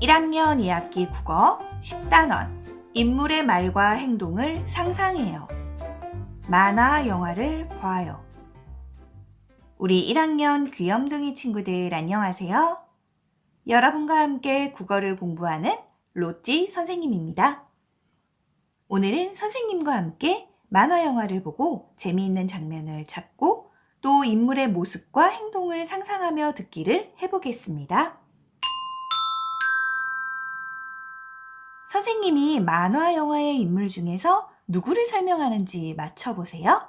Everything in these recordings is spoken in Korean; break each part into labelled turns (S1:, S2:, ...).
S1: 1학년 2학기 국어 10단원 인물의 말과 행동을 상상해요. 만화 영화를 봐요. 우리 1학년 귀염둥이 친구들 안녕하세요. 여러분과 함께 국어를 공부하는 로찌 선생님입니다. 오늘은 선생님과 함께 만화 영화를 보고 재미있는 장면을 찾고 또 인물의 모습과 행동을 상상하며 듣기를 해보겠습니다. 선생님이 만화 영화의 인물 중에서 누구를 설명하는지 맞춰보세요.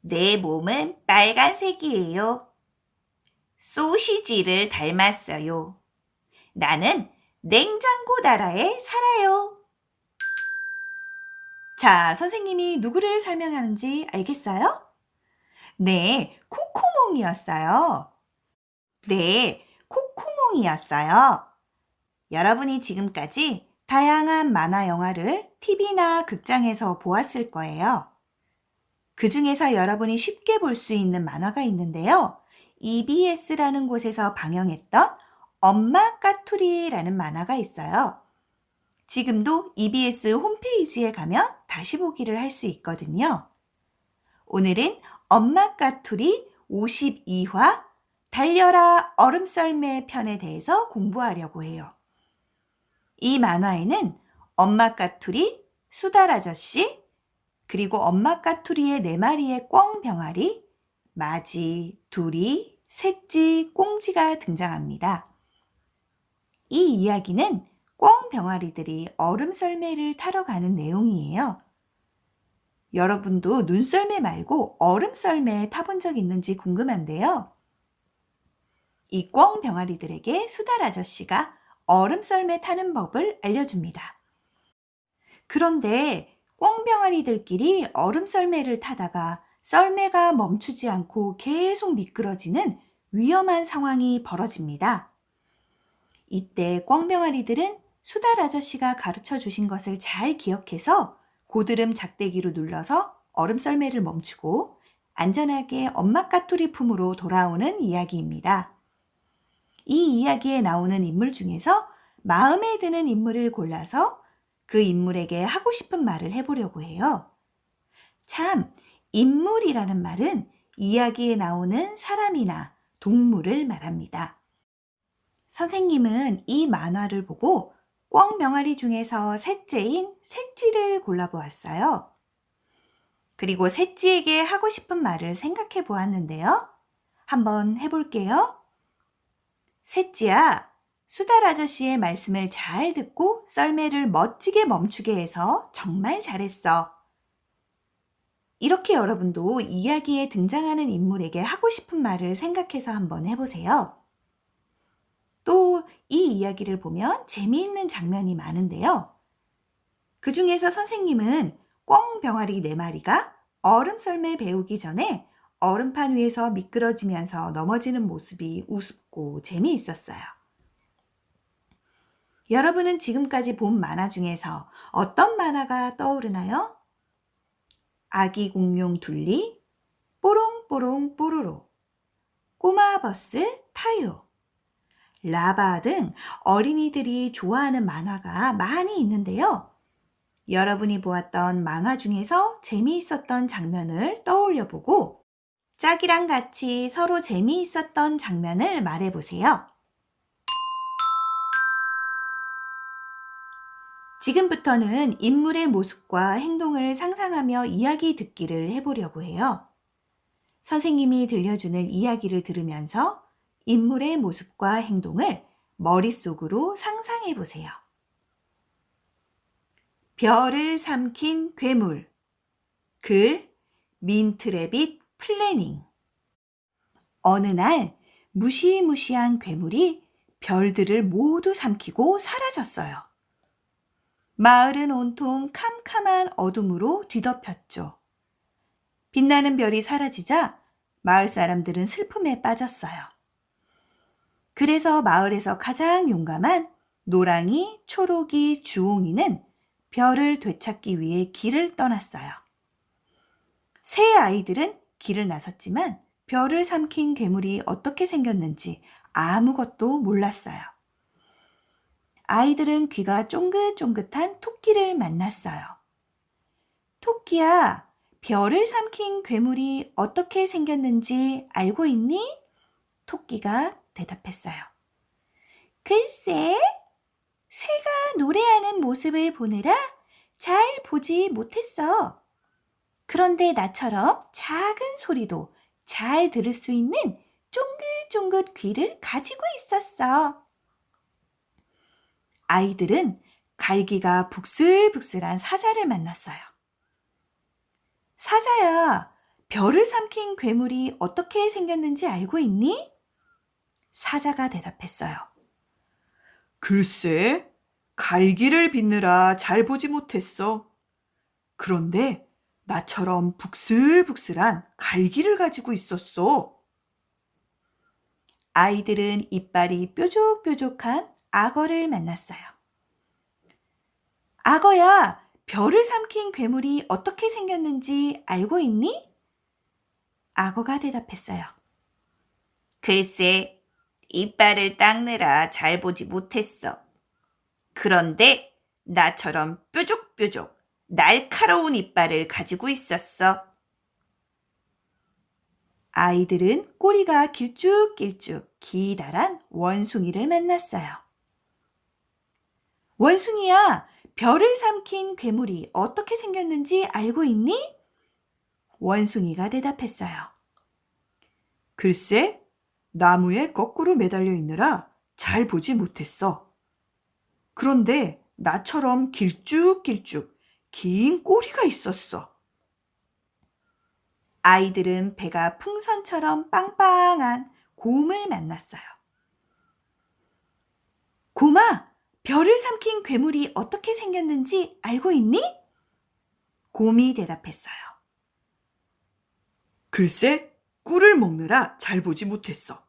S1: 내 몸은 빨간색이에요. 소시지를 닮았어요. 나는 냉장고 나라에 살아요. 자, 선생님이 누구를 설명하는지 알겠어요? 네, 코코몽이었어요. 네, 코코몽이었어요. 여러분이 지금까지 다양한 만화 영화를 TV나 극장에서 보았을 거예요. 그 중에서 여러분이 쉽게 볼 수 있는 만화가 있는데요. EBS라는 곳에서 방영했던 엄마 까투리라는 만화가 있어요. 지금도 EBS 홈페이지에 가면 다시 보기를 할 수 있거든요. 오늘은 엄마 까투리 52화 달려라 얼음썰매 편에 대해서 공부하려고 해요. 이 만화에는 엄마 까투리, 수달 아저씨, 그리고 엄마 까투리의 네 마리의 꿩 병아리, 마지, 두리, 셋지, 꽁지가 등장합니다. 이 이야기는 꿩 병아리들이 얼음 썰매를 타러 가는 내용이에요. 여러분도 눈썰매 말고 얼음 썰매 타본 적 있는지 궁금한데요. 이꿩 병아리들에게 수달 아저씨가 얼음 썰매 타는 법을 알려줍니다. 그런데 꿩 병아리들끼리 얼음 썰매를 타다가 썰매가 멈추지 않고 계속 미끄러지는 위험한 상황이 벌어집니다. 이때 꿩병아리들은 수달 아저씨가 가르쳐 주신 것을 잘 기억해서 고드름 작대기로 눌러서 얼음 썰매를 멈추고 안전하게 엄마 까투리 품으로 돌아오는 이야기입니다. 이 이야기에 나오는 인물 중에서 마음에 드는 인물을 골라서 그 인물에게 하고 싶은 말을 해보려고 해요. 참, 인물이라는 말은 이야기에 나오는 사람이나 동물을 말합니다. 선생님은 이 만화를 보고 꿩 병아리 중에서 셋째인 셋지를 골라보았어요. 그리고 셋지에게 하고 싶은 말을 생각해 보았는데요. 한번 해볼게요. 셋지야, 수달 아저씨의 말씀을 잘 듣고 썰매를 멋지게 멈추게 해서 정말 잘했어. 이렇게 여러분도 이야기에 등장하는 인물에게 하고 싶은 말을 생각해서 한번 해보세요. 또 이 이야기를 보면 재미있는 장면이 많은데요. 그 중에서 선생님은 꿩 병아리 네 마리가 얼음 썰매 배우기 전에 얼음판 위에서 미끄러지면서 넘어지는 모습이 우습고 재미있었어요. 여러분은 지금까지 본 만화 중에서 어떤 만화가 떠오르나요? 아기 공룡 둘리, 뽀롱뽀롱 뽀로로, 꼬마 버스 타요, 라바 등 어린이들이 좋아하는 만화가 많이 있는데요. 여러분이 보았던 만화 중에서 재미있었던 장면을 떠올려 보고 짝이랑 같이 서로 재미있었던 장면을 말해 보세요. 지금부터는 인물의 모습과 행동을 상상하며 이야기 듣기를 해보려고 해요. 선생님이 들려주는 이야기를 들으면서 인물의 모습과 행동을 머릿속으로 상상해 보세요. 별을 삼킨 괴물. 글 민트레빗 플래닝. 어느 날 무시무시한 괴물이 별들을 모두 삼키고 사라졌어요. 마을은 온통 캄캄한 어둠으로 뒤덮였죠. 빛나는 별이 사라지자 마을 사람들은 슬픔에 빠졌어요. 그래서 마을에서 가장 용감한 노랑이, 초록이, 주홍이는 별을 되찾기 위해 길을 떠났어요. 새 아이들은 길을 나섰지만 별을 삼킨 괴물이 어떻게 생겼는지 아무것도 몰랐어요. 아이들은 귀가 쫑긋쫑긋한 토끼를 만났어요. 토끼야, 별을 삼킨 괴물이 어떻게 생겼는지 알고 있니? 토끼가 대답했어요. 글쎄, 새가 노래하는 모습을 보느라 잘 보지 못했어. 그런데 나처럼 작은 소리도 잘 들을 수 있는 쫑긋쫑긋 귀를 가지고 있었어. 아이들은 갈기가 북슬북슬한 사자를 만났어요. 사자야, 별을 삼킨 괴물이 어떻게 생겼는지 알고 있니? 사자가 대답했어요.
S2: 글쎄, 갈기를 빚느라 잘 보지 못했어. 그런데 나처럼 북슬북슬한 갈기를 가지고 있었어.
S1: 아이들은 이빨이 뾰족뾰족한 악어를 만났어요. 악어야, 별을 삼킨 괴물이 어떻게 생겼는지 알고 있니? 악어가 대답했어요. 글쎄, 이빨을 닦느라 잘 보지 못했어. 그런데 나처럼 뾰족뾰족 날카로운 이빨을 가지고 있었어. 아이들은 꼬리가 길쭉길쭉 기다란 원숭이를 만났어요. 원숭이야, 별을 삼킨 괴물이 어떻게 생겼는지 알고 있니? 원숭이가 대답했어요.
S2: 글쎄, 나무에 거꾸로 매달려 있느라 잘 보지 못했어. 그런데 나처럼 길쭉길쭉 긴 꼬리가 있었어.
S1: 아이들은 배가 풍선처럼 빵빵한 곰을 만났어요. 곰아, 별을 삼킨 괴물이 어떻게 생겼는지 알고 있니? 곰이 대답했어요.
S2: 글쎄, 꿀을 먹느라 잘 보지 못했어.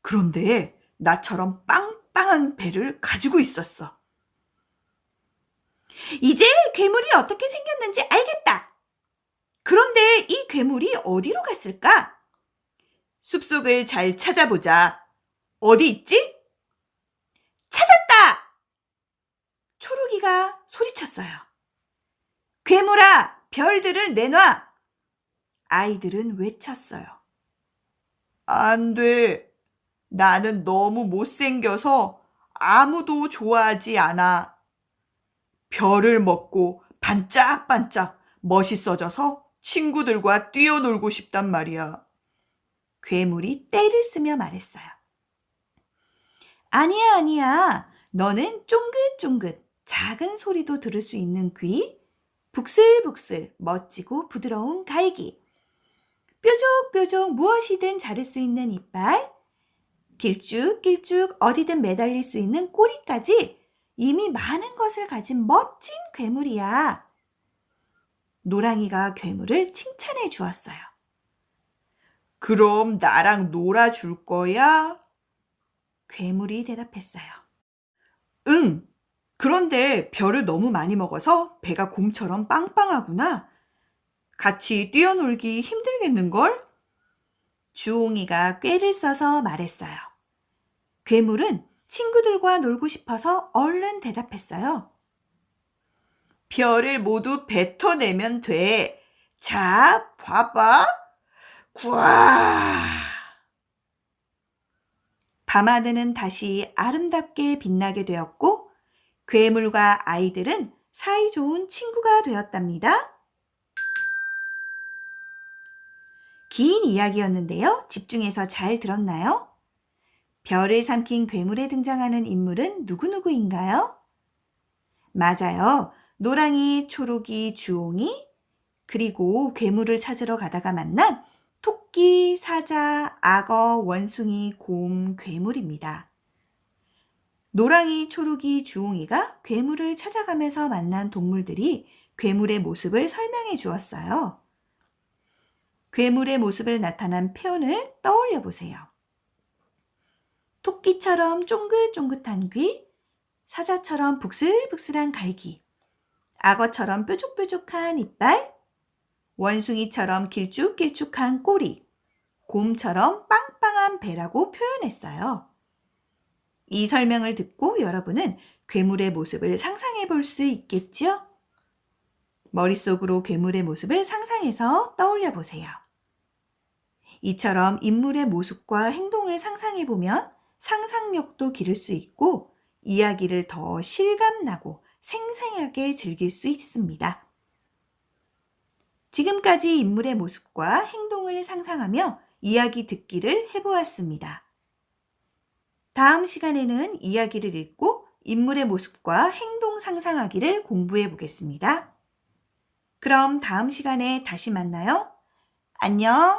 S2: 그런데 나처럼 빵빵한 배를 가지고 있었어.
S1: 이제 괴물이 어떻게 생겼는지 알겠다. 그런데 이 괴물이 어디로 갔을까?
S2: 숲속을 잘 찾아보자. 어디 있지?
S1: 찾았다! 초록이가 소리쳤어요. 괴물아, 별들을 내놔! 아이들은 외쳤어요.
S2: 안 돼. 나는 너무 못생겨서 아무도 좋아하지 않아. 별을 먹고 반짝반짝 멋있어져서 친구들과 뛰어놀고 싶단 말이야.
S1: 괴물이 떼를 쓰며 말했어요. 아니야, 아니야. 너는 쫑긋쫑긋 작은 소리도 들을 수 있는 귀, 북슬북슬 멋지고 부드러운 갈기, 뾰족뾰족 무엇이든 자를 수 있는 이빨, 길쭉길쭉 어디든 매달릴 수 있는 꼬리까지 이미 많은 것을 가진 멋진 괴물이야. 노랑이가 괴물을 칭찬해 주었어요.
S2: 그럼 나랑 놀아줄 거야?
S1: 괴물이 대답했어요.
S2: 응. 그런데 별을 너무 많이 먹어서 배가 곰처럼 빵빵하구나. 같이 뛰어놀기 힘들겠는걸?
S1: 주홍이가 꾀를 써서 말했어요. 괴물은 친구들과 놀고 싶어서 얼른 대답했어요.
S2: 별을 모두 뱉어내면 돼. 자, 봐봐. 구아.
S1: 밤하늘은 다시 아름답게 빛나게 되었고, 괴물과 아이들은 사이좋은 친구가 되었답니다. 긴 이야기였는데요. 집중해서 잘 들었나요? 별을 삼킨 괴물에 등장하는 인물은 누구누구인가요? 맞아요. 노랑이, 초록이, 주홍이, 그리고 괴물을 찾으러 가다가 만난 토끼, 사자, 악어, 원숭이, 곰, 괴물입니다. 노랑이, 초록이, 주홍이가 괴물을 찾아가면서 만난 동물들이 괴물의 모습을 설명해 주었어요. 괴물의 모습을 나타난 표현을 떠올려 보세요. 토끼처럼 쫑긋쫑긋한 귀, 사자처럼 북슬북슬한 갈기, 악어처럼 뾰족뾰족한 이빨, 원숭이처럼 길쭉길쭉한 꼬리, 곰처럼 빵빵한 배라고 표현했어요. 이 설명을 듣고 여러분은 괴물의 모습을 상상해 볼 수 있겠죠? 머릿속으로 괴물의 모습을 상상해서 떠올려 보세요. 이처럼 인물의 모습과 행동을 상상해 보면 상상력도 기를 수 있고 이야기를 더 실감나고 생생하게 즐길 수 있습니다. 지금까지 인물의 모습과 행동을 상상하며 이야기 듣기를 해보았습니다. 다음 시간에는 이야기를 읽고 인물의 모습과 행동 상상하기를 공부해 보겠습니다. 그럼 다음 시간에 다시 만나요. 안녕!